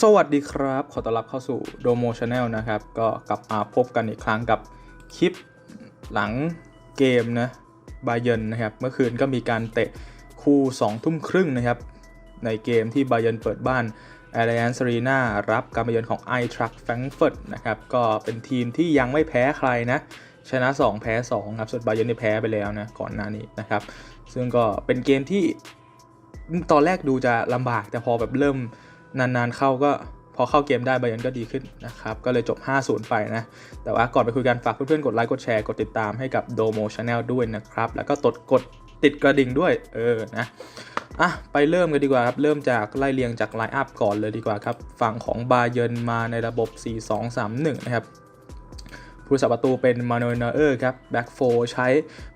สวัสดีครับ ขอต้อนรับเข้าสู่โดโมช n แนลนะครับ ก็กลับมาพบกันอีกครั้งกับคลิปหลังเกมนะบาเยนนะครับ เมื่อคืนก็มีการเตะคู่2ทุ่มครึ่งนะครับ ในเกมที่บาเยนเปิดบ้าน Allianz Arena รับการมาเยือนของ i t r u c k Frankfurt นะครับ ก็เป็นทีมที่ยังไม่แพ้ใครนะ ชนะ 2 แพ้ 2 ครับ ส่วนบาเยนนี่แพ้ไปแล้วนะ ก่อนหน้านี้นะครับ ซึ่งก็เป็นเกมที่ตอนแรกดูจะลำบากแต่พอแบบเริ่ม นานๆเข้าก็พอเข้าเกมได้บายันก็ดีขึ้นนะครับ ก็เลยจบ 5-0 ไปนะ แต่ว่าก่อนไปคุยกันฝากเพื่อนๆ กดไลค์ กดแชร์ กดติดตามให้กับโดโมชาแนลด้วยนะครับ แล้วก็ตดกดติดกระดิ่งด้วย เออ นะ อะ ไปเริ่มกันดีกว่าครับ เริ่มจากไล่เรียงจากไลน์อัพก่อนเลยดีกว่าครับ ฝั่งของบาเยนมาในระบบ 4-2-3-1 นะครับ ผู้สับประตูเป็นมาโนเนอร์ครับแบ็กโฟใช้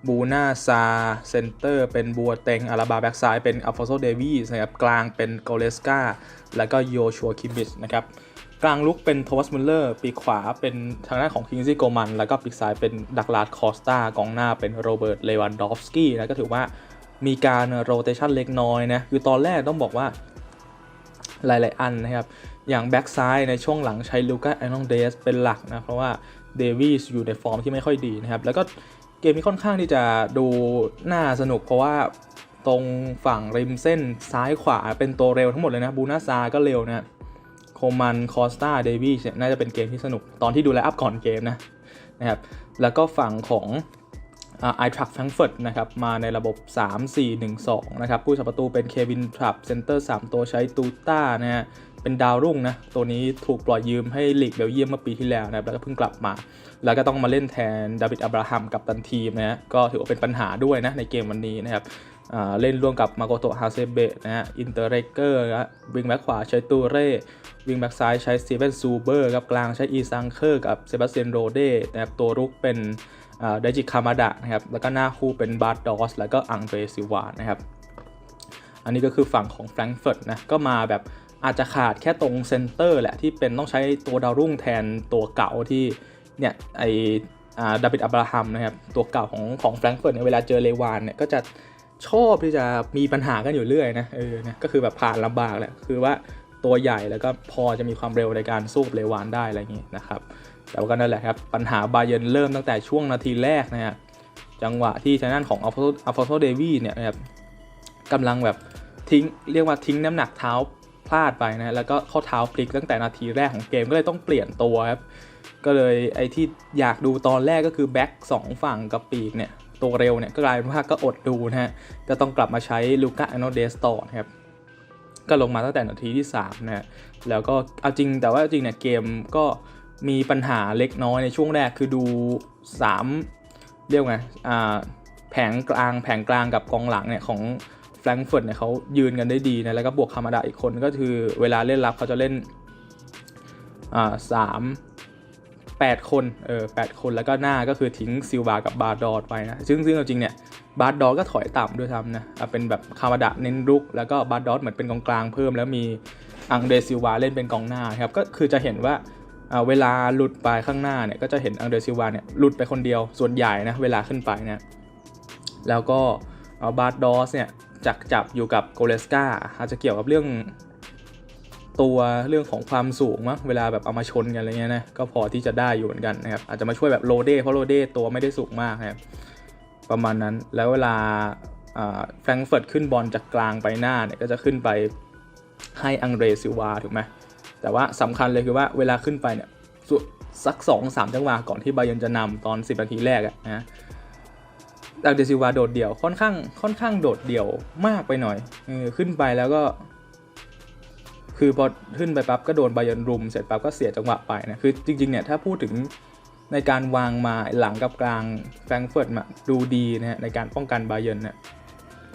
บูนาซาเซนเตอร์เป็นบัวเต็งอาราบาแบ็กซ้ายเป็นอัลฟอนโซเดวีสนะครับกลางเป็นโกเลสกาแล้วก็โยชัวคิมบิชนะครับกลางลุกเป็นโทมัสมุลเลอร์ปีขวาเป็นทางด้านของคิงซี่โกมัน แล้วก็ปีกซ้ายเป็นดักลาดคอสตากองหน้าเป็นโรเบิร์ตเลวันดอฟสกี้นะก็ถือว่ามีการโรเตชันเล็กน้อยนะคือตอนแรกต้องบอกว่าหลาย ๆ อันนะครับ อย่างแบ็กซ้ายในช่วงหลังใช้ลูก้าไอรอนเดสเป็นหลักนะ เพราะว่า เดวิสอยู่ในฟอร์มที่ไม่ค่อยดีนะครับ แล้วก็เกมนี้ค่อนข้างที่จะดูน่าสนุกเพราะว่าตรงฝั่งริมเส้นซ้ายขวาเป็นตัวเร็วทั้งหมดเลยนะบูนาซาก็เร็วนะโคมันคอสตาเดวิสเนี่ยน่าจะเป็นเกมที่สนุกตอนที่ดูแลอัพก่อนเกมนะนะครับแล้วก็ฝั่งของไอทรัคแฟรงเฟิร์ตนะครับมาในระบบ 3-4-1-2 นะครับ ผู้สับประตูเป็นเควินทรัพเซนเตอร์ 3 ตัวใช้ตูต้านะฮะ เป็นดาวรุ่งนะ ตัวนี้ถูกปล่อยยืมให้ลีกเบลเยียมเมื่อปีที่แล้วนะครับ แล้วก็เพิ่งกลับมา แล้วก็ต้องมาเล่นแทนดาวิดอับราฮัมกับตันทีมนะฮะ ก็ถือว่าเป็นปัญหาด้วยนะในเกมวันนี้นะครับเล่นร่วมกับมาโกโตะฮาเซเบะนะฮะ อินเตอร์เรเกอร์นะวิงแบ็กขวาใช้ตูเร่วิงแบ็กซ้ายใช้สตีเวนซูเบอร์ครับกลางใช้อีซังเคอร์กับเซบาสเตียนโรเดนะครับ ตัวรุกเป็นเดจิคามาดะนะครับ แล้วก็หน้าคู่เป็นบาร์ดอส แล้วก็อังเดรซิวานะครับ อันนี้ก็คือฝั่งของแฟรงก์เฟิร์ตนะ ก็มาแบบ อาจจะขาดแค่ตรงเซนเตอร์แหละที่เป็นต้องใช้ตัวดาวรุ่งแทนตัวเก่าที่เนี่ยไอดาวิดอับราฮัมนะครับตัวเก่าของของแฟรงก์เฟิร์ตเนี่ยเวลาเจอเลวานเนี่ยก็จะชอบที่จะมีปัญหากันอยู่เรื่อยนะเออนะก็คือแบบผ่านลำบากแหละคือว่าตัวใหญ่แล้วก็พอจะมีความเร็วในการสู้เลวานได้อะไรอย่างงี้นะครับแต่ว่าก็นั่นแหละครับปัญหาบาเยนเริ่มตั้งแต่ช่วงนาทีแรกนะฮะจังหวะที่ทางด้านของอัลฟอนโซเดวีเนี่ยนะครับกำลังแบบทิ้งเรียกว่าทิ้งน้ำหนักเท้า พลาดไปนะแล้วก็ข้อเท้าพลิกตั้งแต่นาทีแรกของเกมก็เลยต้องเปลี่ยนตัวครับก็เลยไอ้ที่อยากดูตอนแรกก็คือแบ็กสองฝั่งกับปีกเนี่ยตัวเร็วเนี่ยก็กลายเป็นว่าก็อดดูนะฮะก็ต้องกลับมาใช้ลูก้าอโนเดสต่อนะครับก็ลงมาตั้งแต่นาทีที่3นะฮะแล้วก็เอาจริงแต่ว่าจริงเนี่ยเกมก็มีปัญหาเล็กน้อยในช่วงแรกคือดู 3 เรียกไงอ่าแผงกลางแผงกลางกับกองหลังเนี่ยของ ฟรงก์เฟิร์ตเนี่ยเขายืนกันได้ดีนะแล้วก็บวกคามาดาอีกคนก็คือเวลาเล่นรับเขาจะเล่นอ่าสามแปดคนเออแปดคนแล้วก็หน้าก็คือทิ้งซิลวากับบาร์ดอดไปนะซึ่งซึ่งจริงเนี่ยบาร์ดอดก็ถอยต่ำด้วยซ้ำนะเป็นแบบคามาดาเน้นรุก แล้วก็บาร์ดอดเหมือนเป็นกองกลางเพิ่ม แล้วมีอังเดซิลวาเล่นเป็นกองหน้าครับก็คือจะเห็นว่าเวลาหลุดไปข้างหน้าเนี่ยก็จะเห็นอังเดซิลวาเนี่ยหลุดไปคนเดียวส่วนใหญ่นะเวลาขึ้นไปเนี่ยแล้วก็บาร์ดอสเนี่ย จักจับอยู่กับโกเลสกาอาจจะเกี่ยวกับเรื่องตัวเรื่องของความสูงมั้งเวลาแบบเอามาชนกันอะไรเงี้ยนะก็พอที่จะได้อยู่เหมือนกันนะครับอาจจะมาช่วยแบบโรเด้เพราะโรเด้ตัวไม่ได้สูงมากครับประมาณนั้นแล้วเวลาแฟรงเฟิร์ตขึ้นบอลจากกลางไปหน้าเนี่ยก็จะขึ้นไปให้อังเดรซิวาถูกไหมแต่ว่าสำคัญเลยคือว่าเวลาขึ้นไปเนี่ยสัก2 3จังหวะก่อนที่บาเยนจะนำตอน 10 นาทีแรกอะนะ อังเดซิวาโดดเดี่ยวค่อนข้างค่อนข้างโดดเดี่ยวมากไปหน่อยออขึ้นไปแล้วก็ คือพอขึ้นไปปั๊บก็โดนบาเยนรุมเสร็จปั๊บก็เสียจังหวะไปนะคือจริงๆเนี่ยถ้าพูดถึงในการวางมาหลังกับกลางแฟรงเฟิร์ตมาดูดีนะฮะในการป้องกันบาเยนเนี่ย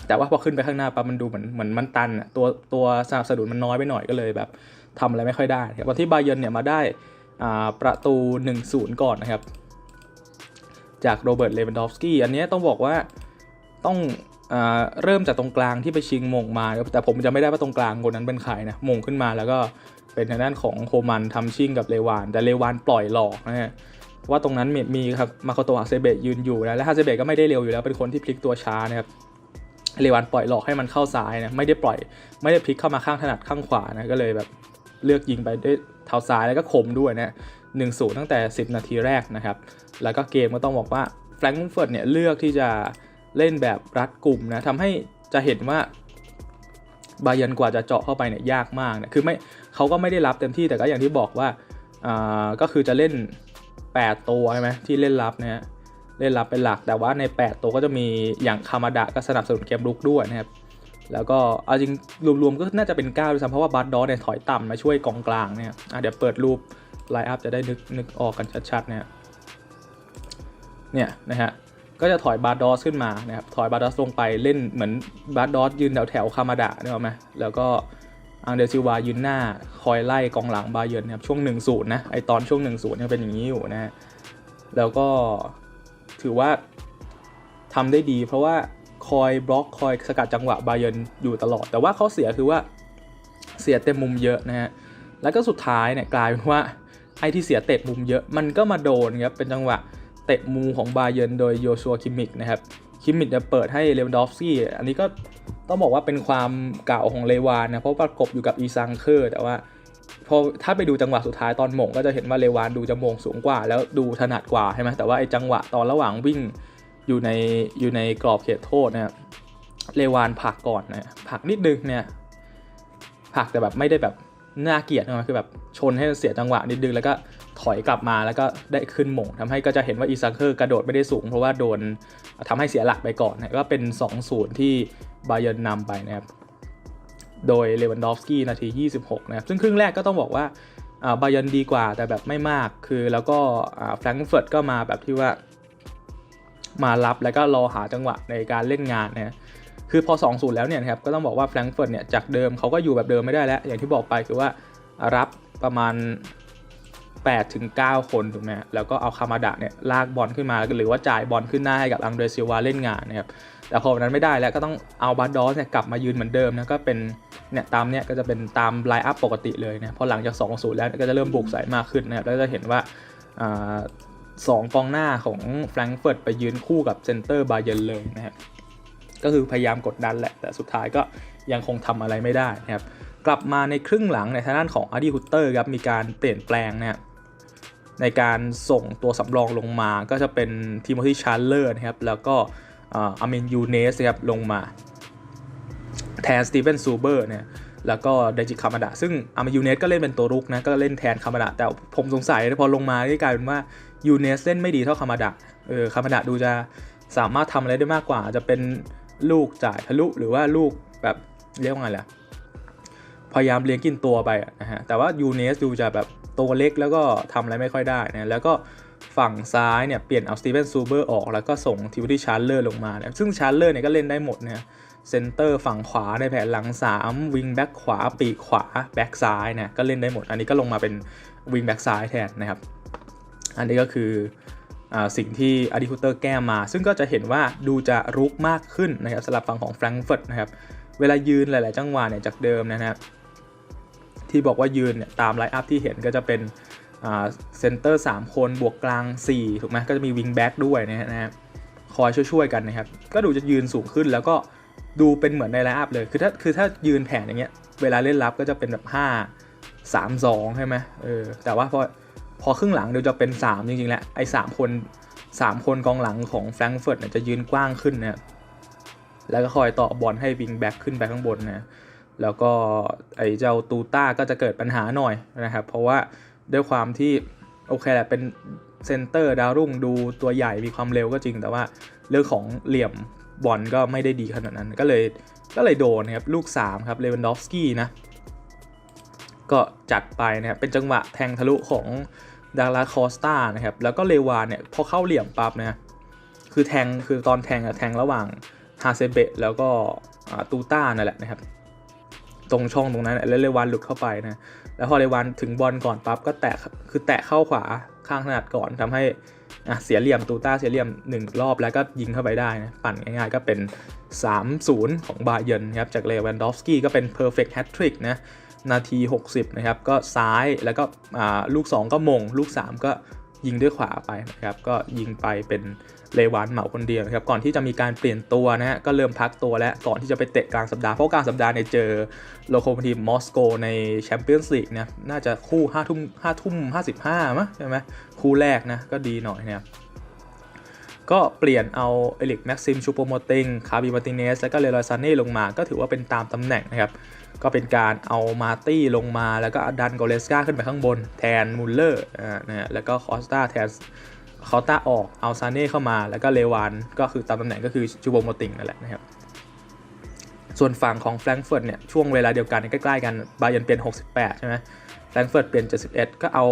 แต่ว่าพอขึ้นไปข้างหน้าปั๊บมันดูเหมือนเหมือนมันตันอะตัวตัวสนับสนุนมันน้อยไปหน่อยก็เลยแบบทำอะไรไม่ค่อยได้ครับตอนที่บาเยนเนี่ยมาได้ประตู 1-0 ก่อนนะครับ จากโรเบิร์ต เลวันดอฟสกี้ อันนี้ต้องบอกว่าต้องเริ่มจากตรงกลางที่ไปชิงมงมา แต่ผมจะไม่ได้ว่าตรงกลางคนนั้นเป็นใครนะ มงขึ้นมาแล้วก็เป็นทางด้านของโคมันทำชิงกับเลวาน แต่เลวานปล่อยหลอกนะฮะว่าตรงนั้นมีครับมาโคโตะฮาเซเบะยืนอยู่นะและฮาเซเบะก็ไม่ได้เร็วอยู่แล้วเป็นคนที่พลิกตัวช้านะครับเลวานปล่อยหลอกให้มันเข้าซ้ายนะไม่ได้ปล่อยไม่ได้พลิกเข้ามาข้างถนัดข้างขวานะก็เลยแบบเลือกยิงไปด้วยเท้าซ้ายแล้วก็คมด้วยนะ หนึ่งศูนย์ตั้งแต่ 10 นาทีแรกนะครับ แล้วก็เกมก็ต้องบอกว่าแฟรงก์เฟิร์ตเนี่ยเลือกที่จะเล่นแบบรัดกลุ่มนะทำให้จะเห็นว่าบาเยร์นกว่าจะเจาะเข้าไปเนี่ยยากมากนะคือไม่เขาก็ไม่ได้รับเต็มที่แต่ก็อย่างที่บอกว่าอ่าก็คือจะเล่น 8 ตัวใช่ไหมที่เล่นรับนะฮะเล่นรับเป็นหลัก แต่ว่าใน 8 ตัวก็จะมีอย่างคามาดะก็สนับสนุนเกมลุกด้วยนะครับแล้วก็เอาจริงรวมๆก็น่าจะเป็น9ด้วยซ้ำเพราะว่าบัตดอสเนี่ยถอยต่ำมาช่วยกองกลางเนี่ยอะเดี๋ยวเปิดรูป ไลน์อัพจะได้นึกนึกออกกันชัดๆเนี่ยเนี่ยนะฮะก็จะถอยบาร์ดอสขึ้นมานะครับถอยบาร์ดอสลงไปเล่นเหมือนบาร์ดอสยืนแถวแถวๆคามาดะนึกออไหมแล้วก็อังเดซิวายืนหน้าคอยไล่กองหลังบาเยิร์นนะครับช่วง1-0นย์นะไอตอนช่วง1-0เนี่ยเป็นอย่างนี้อยู่นะฮะแล้วก็ถือว่าทำได้ดี เพราะว่าคอยบล็อกคอยสกัดจังหวะบาเยิร์นอยู่ตลอด แต่ว่าเขาเสียคือว่าเสียเต็มมุมเยอะนะฮะแล้วก็สุดท้ายเนี่ยกลายเป็นว่า ไอที่เสียเตะมุมเยอะมันก็มาโดนครับเป็นจังหวะเตะมูของบาเยร์นโดยโยชัวคิมมิกนะครับคิมมิกจะเปิดให้เลวันดอฟสกี้อันนี้ก็ต้องบอกว่าเป็นความเก่าของเลวานนะเพราะประกบอยู่กับอีซังเคอร์แต่ว่าพอถ้าไปดูจังหวะสุดท้ายตอนหม่งก็จะเห็นว่าเลวานดูจะโมงสูงกว่า แล้วดูถนัดกว่าใช่ไหมแต่ว่าไอ้จังหวะตอนระหว่างวิ่งอยู่ในอยู่ในกรอบเขตโทษนะเลวานผักก่อนนะผักนิดนึงเนี่ยผักแต่แบบไม่ได้แบบ น่าเกลียดนะคือแบบชนให้เสียจังหวะนิดนึงแล้วก็ถอยกลับมาแล้วก็ได้ขึ้นหม่งทำให้ก็จะเห็นว่าอีซังเคอร์กระโดดไม่ได้สูง เพราะว่าโดนทำให้เสียหลักไปก่อนนะก็เป็น2-0ที่บาเยิร์นนำไปนะครับโดยเลวันดอฟสกี้นาที 26 นะครับ ซึ่งครึ่งแรกก็ต้องบอกว่าบาเยิร์นดีกว่าแต่แบบไม่มากคือแล้วก็แฟรงก์เฟิร์ตก็มาแบบที่ว่ามารับแล้วก็รอหาจังหวะในการเล่นงานนะ คือพอ 2-0 แล้วเนี่ยนะครับก็ต้องบอกว่าแฟรงก์เฟิร์ตเนี่ยจากเดิมเขาก็อยู่แบบเดิมไม่ได้แล้ว อย่างที่บอกไปคือว่ารับประมาณ8ถึง9คนถูกไหมแล้วก็เอาคามาดะเนี่ยลากบอลขึ้นมาหรือว่าจ่ายบอลขึ้นหน้าให้กับอังเดรซิลวาเล่นงานนะครับแต่พอวันนั้นไม่ได้แล้วก็ต้องเอาบัตดอสเนี่ยกลับมายืนเหมือนเดิมนะก็เป็นเนี่ยตามเนี่ยก็จะเป็นตามไลน์อัพปกติเลยนะพอหลังจาก 2 0 แล้วก็จะเริ่มบุกใส่มากขึ้นนะครับแล้วจะเห็นว่าสองกองหน้าของแฟรงก์เฟิร์ตไปยืนคู่กับเซนเตอร์บาเยนเลยนะครับ ก็คือพยายามกดดันแหละ แต่สุดท้ายก็ยังคงทำอะไรไม่ได้นะครับ กลับมาในครึ่งหลังในทางด้านของอาร์ดีฮุตเตอร์ครับ มีการเปลี่ยนแปลงนะครับในการส่งตัวสำรองลงมาก็จะเป็นทีโมธีชาร์เลอร์นะครับ แล้วก็อามินยูเนสครับลงมา แทนสตีเฟนซูเบอร์เนี่ยแล้วก็เดจิคามาดะซึ่งอามินยูเนสก็เล่นเป็นตัวรุกนะ ก็เล่นแทนคามาดะแต่ผมสงสัยพอลงมาที่กลายเป็นว่ายูเนสเล่นไม่ดีเท่าคามาดะเออคามาดะดูจะสามารถทำอะไรได้มากกว่า จะเป็น ลูกจ่ายทะลุหรือว่าลูกแบบเรียกว่าไงล่ะพยายามเลี้ยงกินตัวไปนะฮะแต่ว่ายูเนสดูจะแบบตัวเล็กแล้วก็ทำอะไรไม่ค่อยได้นะแล้วก็ฝั่งซ้ายเนี่ยเปลี่ยนเอาสตีเวนซูเบอร์ออกแล้วก็ส่งทิวที่ชาร์เลอร์ลงมานะซึ่งชาร์เลอร์เนี่ยก็เล่นได้หมดนะเซนเตอร์ฝั่งขวาในแผนหลัง 3 วิงแบ็กขวา ปีกขวา แบ็กซ้ายเนี่ยก็เล่นได้หมด อันนี้ก็ลงมาเป็นวิงแบ็กซ้ายแทนนะครับ อันนี้ก็คือ สิ่งที่อาร์ดิคูเตอร์แก้มา ซึ่งก็จะเห็นว่าดูจะรุกมากขึ้นนะครับสำหรับฝั่งของแฟรงก์เฟิร์ตนะครับเวลายืนหลาย ๆ จังหวะเนี่ยจากเดิมนะครับที่บอกว่ายืนเนี่ยตามไลน์อัพที่เห็นก็จะเป็นเซนเตอร์3คนบวกกลาง 4 ถูกไหมก็จะมีวิงแบ็กด้วยนะฮะคอยช่วย ๆ กันนะครับ ก็ดูจะยืนสูงขึ้นแล้วก็ดูเป็นเหมือนในไลน์อัพเลย คือถ้าคือถ้ายืนแผนอย่างเงี้ยเวลาเล่นรับก็จะเป็นแบบ 5 3 2 ใช่ไหมเออแต่ว่าพอ พอครึ่งหลังเดี๋ยวจะเป็น 3 จริงๆแหละไอ้3คน 3 คนกองหลังของแฟรงก์เฟิร์ตเนี่ยจะยืนกว้างขึ้นนะแล้วก็คอยต่อบอลให้วิงแบ็กขึ้นไปข้างบนนะแล้วก็ไอ้เจ้าตูต้าก็จะเกิดปัญหาหน่อยนะครับ เพราะว่าด้วยความที่โอเคแหละเป็นเซนเตอร์ดาวรุ่งดูตัวใหญ่มีความเร็วก็จริง แต่ว่าเรื่องของเหลี่ยมบอลก็ไม่ได้ดีขนาดนั้น ก็เลยก็เลยโดนนะครับลูก 3 ครับเลวันดอฟสกี้นะ ก็จัดไปนะครับเป็นจังหวะแทงทะลุของ ดาราคอสตานะครับ แล้วก็เลวานเนี่ยพอเข้าเหลี่ยมปั๊บนะคือแทงคือตอนแทงอะแทงระหว่างฮาเซเบะแล้วก็ตูต้านั่นแหละนะครับ ตรงช่องตรงนั้นแล้วเลวานหลุดเข้าไปนะแล้วพอเลวานถึงบอลก่อนปั๊บก็แตะคือแตะเข้าขวาข้างถนัดก่อนทำให้เสียเหลี่ยมตูต้าเสียเหลี่ยม 1 รอบแล้วก็ยิงเข้าไปได้นะปั่นง่ายๆก็เป็น 3-0 ของบาเยนครับจากเลวันดอฟสกี้ก็เป็น perfect hat trick นะ นาที 60 นะครับ ก็ซ้ายแล้วก็ลูก 2 ก็มง ลูก 3 ก็ยิงด้วยขวาไปนะครับ ก็ยิงไปเป็นเลวานเหมาคนเดียวนะครับ ก่อนที่จะมีการเปลี่ยนตัวนะฮะ ก็เริ่มพักตัวแล้วก่อนที่จะไปเตะกลางสัปดาห์ เพราะกลางสัปดาห์เนี่ยเจอโลโคโมทีฟมอสโกในแชมเปี้ยนส์ลีกนะ น่าจะคู่5ทุ่ม5ทุ่ม55มั้งใช่ไหมคู่แรกนะ ก็ดีหน่อยนะครับก็เปลี่ยนเอาเอลิกแม็กซิมชูโปโมติงคาบิมาติเนสแล้วก็เลรอยซานเน่ลงมา ก็ถือว่าเป็นตามตำแหน่งนะครับ ก็เป็นการเอามาตี้ลงมาแล้วก็ดันโกเลสกาขึ้นไปข้างบน แทนมุลเลอร์อ่านะฮะแล้วก็คอสตาแทนคอสตาออกเอาซาเน่เข้ามาแล้วก็เลวานก็คือตามตำแหน่งก็คือจูโบโมติงนั่นแหละนะครับส่วนฝั่งของแฟรงก์เฟิร์ตเนี่ยช่วงเวลาเดียวกันใกล้ๆกันบาเยนเปลี่ยน 68 ใช่ไหมแฟรงก์เฟิร์ตเปลี่ยน 71 ก็เอา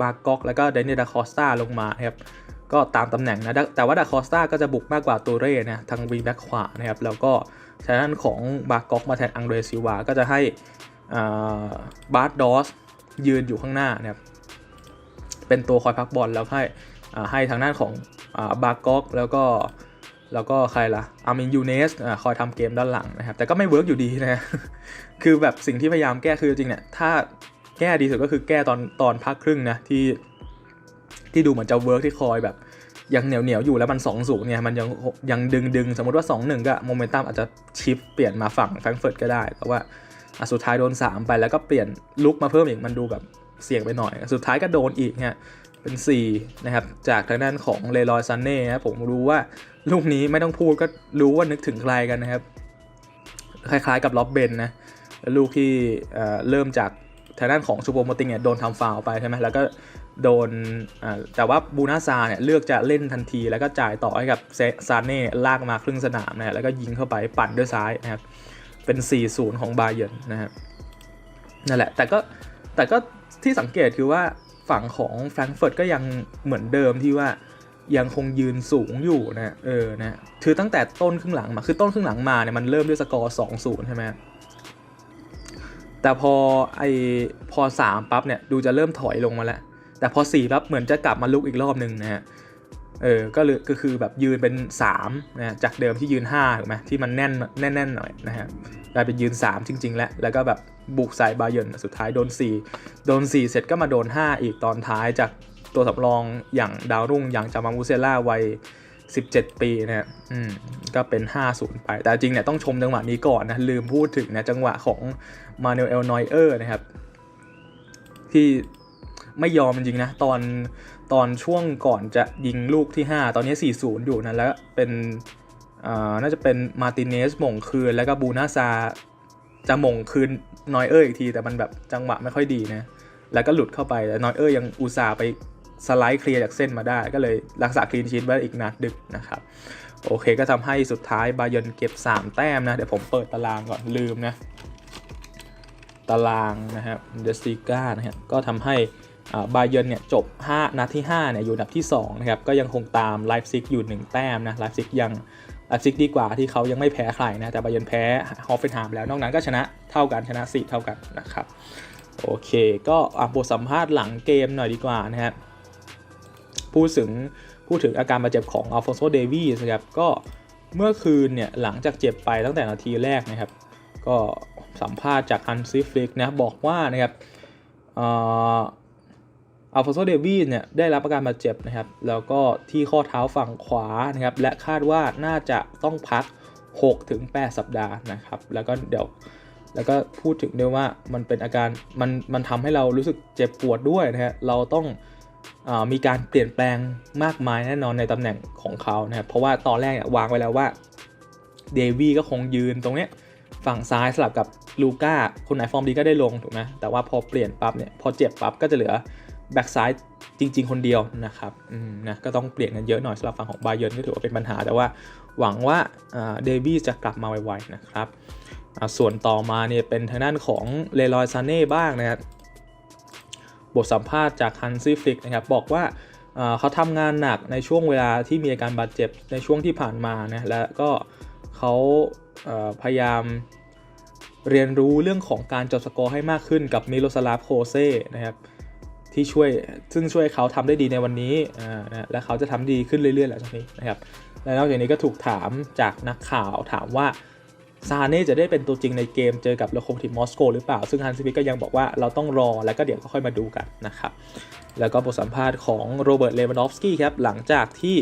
บาร์ก๊อกแล้วก็เดนิดาคอสตาลงมาครับ ก็ตามตำแหน่งนะ แต่ว่าดาคอสตาก็จะบุกมากกว่าตัวเร่นะทางวีแบ็คขวานะครับ แล้วก็ทางด้านของบาร์กอกมาแทนอังเดรซิวา ก็จะให้บาร์ดอสยืนอยู่ข้างหน้านะครับ เป็นตัวคอยพักบอลแล้วให้ให้ทางด้านของบาร์กอกแล้วก็แล้วก็ใครล่ะ อามินยูเนสคอยทำเกมด้านหลังนะครับ แต่ก็ไม่เวิร์กอยู่ดีนะ คือแบบสิ่งที่พยายามแก้คือจริงเนี่ย ถ้าแก้ดีสุดก็คือแก้ตอนตอนพักครึ่งนะที่ ที่ดูเหมือนจะเวิร์กที่คอยแบบยังเหนียวเหนียวอยู่แล้วมัน2อศูนย์เนี่ยมันยังยังดึงดึงสมมติว่า 2 1 ก็โมเมนตัมอาจจะชิปเปลี่ยนมาฝั่งแฟรงเฟิร์ตก็ได้แต่ว่าสุดท้ายโดน 3 ไปแล้วก็เปลี่ยนลุกมาเพิ่มอีกมันดูแบบเสี่ยงไปหน่อย สุดท้ายก็โดนอีกเนี่ยเป็น 4 นะครับ จากทางด้านของเลรอยซันเน่นะผมรู้ว่าลูกนี้ไม่ต้องพูดก็รู้ว่านึกถึงใครกันนะครับ คล้ายๆกับล็อบเบนนะลูกที่เริ่มจากทางด้านของชูโปโมติงเนี่ยโดนทำฟาวไปใช่ไหมแล้วก็ โดนแต่ว่าบูนาซาเนี่ยเลือกจะเล่นทันที แล้วก็จ่ายต่อให้กับซาเน่ลากมาครึ่งสนามนะแล้วก็ยิงเข้าไปปั่นด้วยซ้ายนะครับเป็น 4-0 ของบาเยนนะครับนั่นแหละแต่ก็แต่ก็ที่สังเกตคือว่าฝั่งของแฟรงก์เฟิร์ตก็ยังเหมือนเดิมที่ว่ายังคงยืนสูงอยู่นะเออนะคือตั้งแต่ต้นครึ่งหลังมาคือต้นครึ่งหลังมาเนี่ยมันเริ่มด้วยสกอร์2-0ใช่ไหมแต่พอไอพอ3ปั๊บเนี่ยดูจะเริ่มถอยลงมาแล้ว แต่พอ4ปั๊บเหมือนจะกลับมาลุกอีกรอบหนึ่งนะฮะเออก็เลยก็คือแบบยืนเป็น3นะจากเดิมที่ยืน5ถูกไหมที่มันแน่นแน่นๆหน่อยนะฮะกลายเป็นยืน 3 จริง ๆ แล้วแล้วก็แบบบุกใส่บาเยนสุดท้ายโดน 4 โดน 4 เสร็จก็มาโดน 5 อีกตอนท้ายจากตัวสำรองอย่างดาวรุ่งอย่างจามามูเซล่าวัย 17 ปีนะอืมก็เป็น 5-0 ไป แต่จริงเนี่ยต้องชมจังหวะนี้ก่อนนะลืมพูดถึงนะจังหวะของมาเนลเอลนอยเออร์นะครับที่ ไม่ยอมจริงนะตอนตอนช่วงก่อนจะยิงลูกที่ 5 ตอนนี้ 4-0 อยู่นะแล้วเป็นน่าจะเป็นมาติเนสหม่งคืนแล้วก็บูนาซาจะหม่งคืนนอยเออร์อีกที แต่มันแบบจังหวะไม่ค่อยดีนะแล้วก็หลุดเข้าไปแต่นอยเออร์ยังอุตส่าห์ไปสไลด์เคลียร์จากเส้นมาได้ ก็เลยรักษาคลีนชีตไว้อีกนัดดึกนะครับโอเคก็ทำให้สุดท้ายบาเยนเก็บ 3 แต้มนะ เดี๋ยวผมเปิดตารางก่อนลืมนะ ตารางนะครับเดสติก้านะครับก็ทำให้ บาเยนเนี่ยจบ 5 นัดที่5เนี่ยอยู่อันดับที่2นะครับก็ยังคงตามไลฟ์ซิกอยู่ 1 แต้มนะไลฟ์ซิกยังไลฟ์ซิกดีกว่าที่เขายังไม่แพ้ใครนะแต่บาเยนแพ้ฮอฟเฟนฮามแล้วนอกนั้นก็ชนะเท่ากันชนะ 4 เท่ากันนะครับโอเค ก็บทสัมภาษณ์หลังเกมหน่อยดีกว่านะครับพูดถึงพูดถึงอาการบาดเจ็บของอัลฟอนโซเดวีสนะครับก็เมื่อคืนเนี่ยหลังจากเจ็บไปตั้งแต่นาทีแรกนะครับ ก็สัมภาษณ์จากฮันซิฟลิกนะบอกว่านะครับ อัลฟอนโซเดวีเนี่ยได้รับอาการบาดเจ็บนะครับ แล้วก็ที่ข้อเท้าฝั่งขวานะครับ และคาดว่าน่าจะต้องพัก 6-8 สัปดาห์นะครับ แล้วก็เดี๋ยวแล้วก็พูดถึงด้วยว่ามันเป็นอาการมันมันทำให้เรารู้สึกเจ็บปวดด้วยนะฮะเราต้องอมีการเปลี่ยนแปลงมากมายแน่นอนในตำแหน่งของเขานะครับเพราะว่าตอนแรกวางไว้แล้วว่าเดวี่ก็คงยืนตรงเนี้ยฝั่งซ้ายสลับกับลูก้าคนไหนฟอร์มดีก็ได้ลงถูกไหมแต่ว่าพอเปลี่ยนปั๊บเนี่ยพอเจ็บปั๊บก็จะเหลือ แบ็กซ้ายจริง ๆ คนเดียวนะครับอืมนะก็ต้องเปลี่ยนกันเยอะหน่อยสำหรับฝั่งของบาเยนก็ถือว่าเป็นปัญหา แต่ว่าหวังว่าเดวี่จะกลับมาไวๆนะครับ ส่วนต่อมาเนี่ยเป็นทางด้านของเลรอยซาเน่บ้างนะครับบทสัมภาษณ์จากฮันซี่ฟิกนะครับบอกว่าเขาทำงานหนักในช่วงเวลาที่มีอาการบาดเจ็บในช่วงที่ผ่านมานะและก็เขาพยายามเรียนรู้เรื่องของการจดสกอร์ให้มากขึ้นกับมิโลสลาฟโคเซ่นะครับ ที่ช่วยซึ่งช่วยเขาทำได้ดีในวันนี้นะและเขาจะทำดีขึ้นเรื่อยๆหลังจากนี้นะครับและนอกจากนี้ก็ถูกถามจากนักข่าวถามว่าซาเน่จะได้เป็นตัวจริงในเกมเจอกับโลโคมทีมมอสโกหรือเปล่า ซึ่งฮันซิฟิกก็ยังบอกว่าเราต้องรอแล้วก็เดี๋ยวก็ค่อยมาดูกันนะครับ แล้วก็บทสัมภาษณ์ของโรเบิร์ตเลวานอฟสกี้ครับ หลังจากที่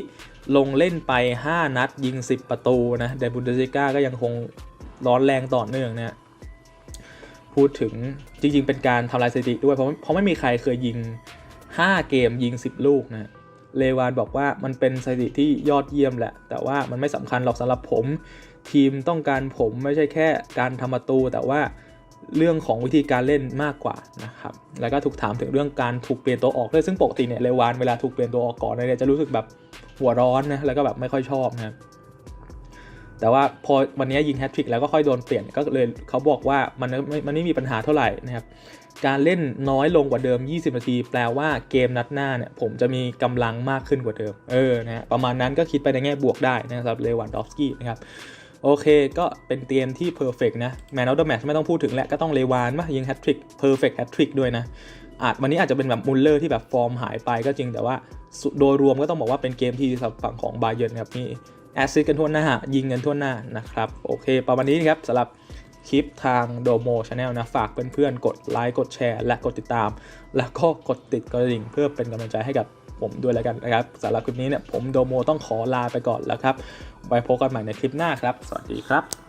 ลงเล่นไป 5 นัดยิง 10 ประตูนะในบุนเดสลิก้าก็ยังคงร้อนแรงต่อเนื่องนะ พูดถึงจริง ๆ เป็นการทำลายสถิติด้วยเพราะเพราะไม่มีใครเคยยิง 5 เกมยิง 10 ลูกนะเลวานบอกว่ามันเป็นสถิติที่ยอดเยี่ยมแหละ แต่ว่ามันไม่สำคัญหรอกสำหรับผม ทีมต้องการผมไม่ใช่แค่การทำประตู แต่ว่าเรื่องของวิธีการเล่นมากกว่านะครับแล้วก็ถูกถามถึงเรื่องการถูกเปลี่ยนตัวออกด้วยซึ่งปกติเนี่ยเลวานเวลาถูกเปลี่ยนตัวออกก่อนเนี่ยจะรู้สึกแบบหัวร้อนนะแล้วก็แบบไม่ค่อยชอบนะครับ แต่ว่าพอวันนี้ยิงแฮตทริกแล้วก็ค่อยโดนเปลี่ยนก็เลยเขาบอกว่ามันไม่มันไม่มีปัญหาเท่าไหร่นะครับการเล่นน้อยลงกว่าเดิม 20 นาที แปลว่าเกมนัดหน้าเนี่ยผมจะมีกำลังมากขึ้นกว่าเดิม เออ นะฮะ ประมาณนั้นก็คิดไปในแง่บวกได้นะครับ เลวันดอฟสกี้นะครับ โอเค ก็เป็นเกมที่เพอร์เฟกนะ แมนออฟเดอะแมตช์ไม่ต้องพูดถึงแหละ ก็ต้องเลวานมายิงแฮตทริก เพอร์เฟกแฮตทริกด้วยนะ อาจวันนี้อาจจะเป็นแบบมุลเลอร์ที่แบบฟอร์มหายไปก็จริง แต่ว่าโดยรวมก็ต้องบอกว่าเป็นเกมที่สำหรับฝั่งของบาเยิร์นครับมี แอสซิสกันทั่วหน้า ยิงกันทั่วหน้านะครับ โอเค ประมาณนี้นะครับสำหรับคลิปทางโดโมชาแนลนะ ฝากเพื่อนๆ กดไลค์ กดแชร์ และกดติดตาม แล้วก็กดติดกระดิ่งเพื่อเป็นกำลังใจให้กับผมด้วยแล้วกันนะครับสำหรับคลิปนี้เนี่ยผมโดโมต้องขอลาไปก่อนแล้วครับ ไว้พบกันใหม่ในคลิปหน้าครับ สวัสดีครับ